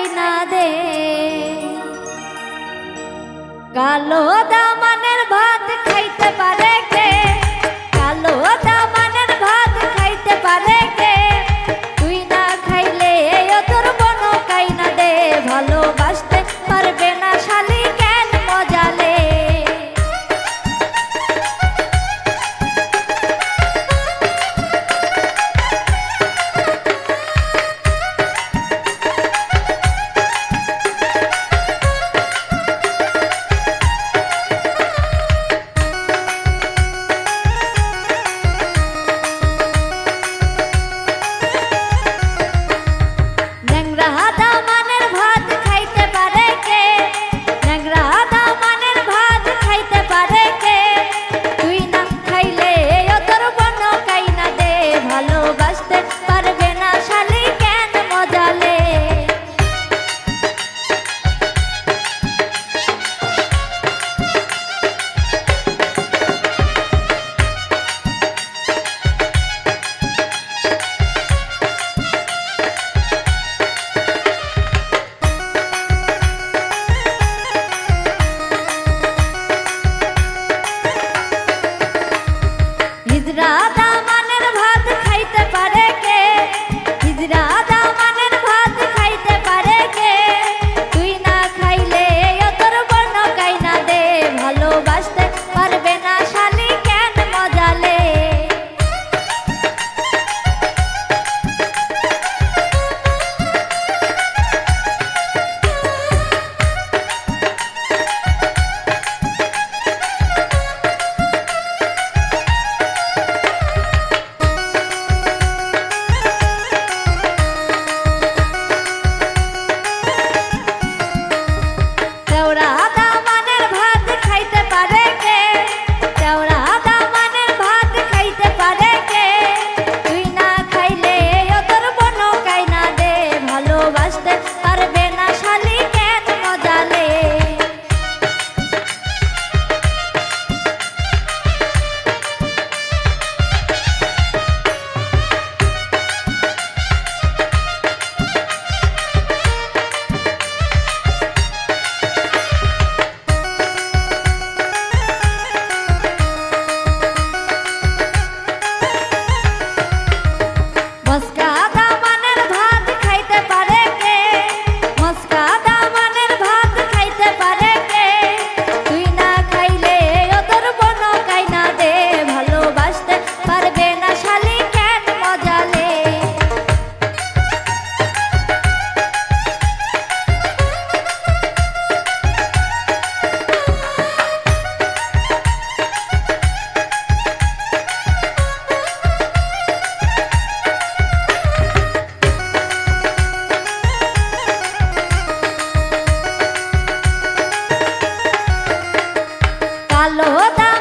রাইনা দে। কালো দামানের ভাত খাইতে পারি আলো